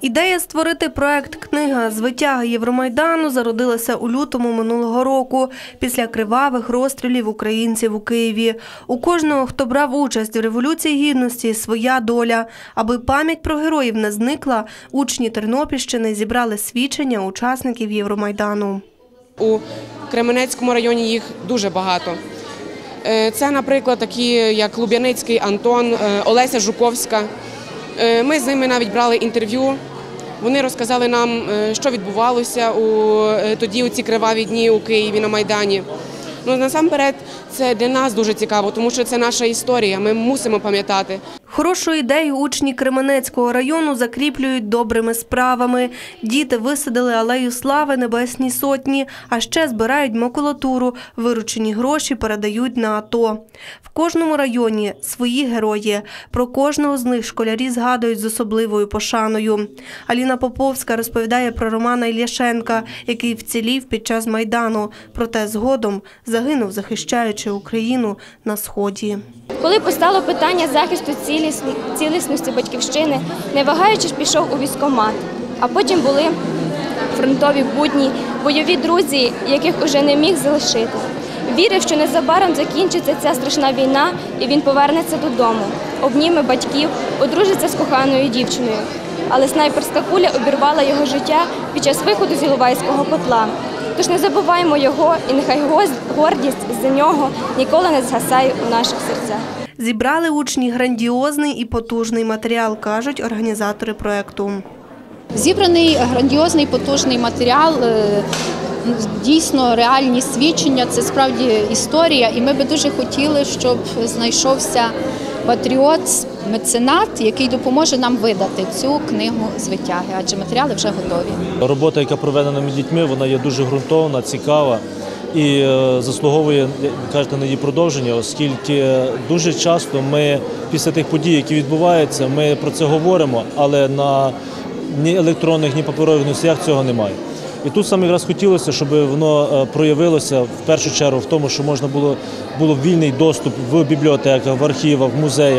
Ідея створити проект Книга з витяги Євромайдану зародилася у лютому минулого року після кривавих розстрілів українців у Києві. У кожного, хто брав участь в революції гідності, своя доля. Аби пам'ять про героїв не зникла, учні Тернопільщини зібрали свідчення учасників Євромайдану. У Кременецькому районі їх дуже багато. Е, Це, наприклад, такі як Луб'яницький Антон, е, Олеся Жуковська. Е, Ми з ними навіть брали інтерв'ю. Вони розказали нам, е, що відбувалося у, е, тоді у ці криваві дні у Києві на Майдані. Ну, насамперед, це для нас дуже цікаво, тому що це наша історія. Ми мусимо пам'ятати. Хорошу ідею учні Кременецького району закріплюють добрими справами. Діти висадили алею слави Небесній сотні, а ще збирають макулатуру. Виручені гроші передають на АТО. В кожному районі свої герої. Про кожного з них школярі згадують з особливою пошаною. Аліна Поповська розповідає про Романа Ільяшенка, який вцілів під час Майдану, проте згодом загинув, захищаючи Україну на сході. Коли постало питання захисту ціліс- цілісності батьківщини, не вагаючись, пішов у військкомат. А потім були фронтові будні, бойові друзі, яких уже не міг залишити. Вірив, що незабаром закінчиться ця страшна війна, і він повернеться додому, обніме батьків, одружиться з коханою дівчиною. Але снайперська куля обірвала його життя під час виходу з Іловайського котла. Тож не забуваємо його, і нехай гордість за нього ніколи не згасає у наших серцях. Зібрали учні грандіозний і потужний матеріал, кажуть організатори проекту. Зібраний грандіозний потужний матеріал. е, Дійсно, реальні свідчення це справді історія, і ми би дуже хотіли, щоб знайшовся патріот, меценат, який допоможе нам видати цю книгу з витяги, адже матеріали вже готові. Робота, яка проведена дітьми, вона є дуже ґрунтовна, цікава і е, заслуговує, кажете, на її продовження, оскільки дуже часто ми після тих подій, які відбуваються, ми про це говоримо, але на ні електронних, ні паперових носіях цього немає. І тут саме якраз хотілося, щоб воно е, проявилося в першу чергу в тому, що можна було було вільний доступ в бібліотеках, в архівах, в музеях.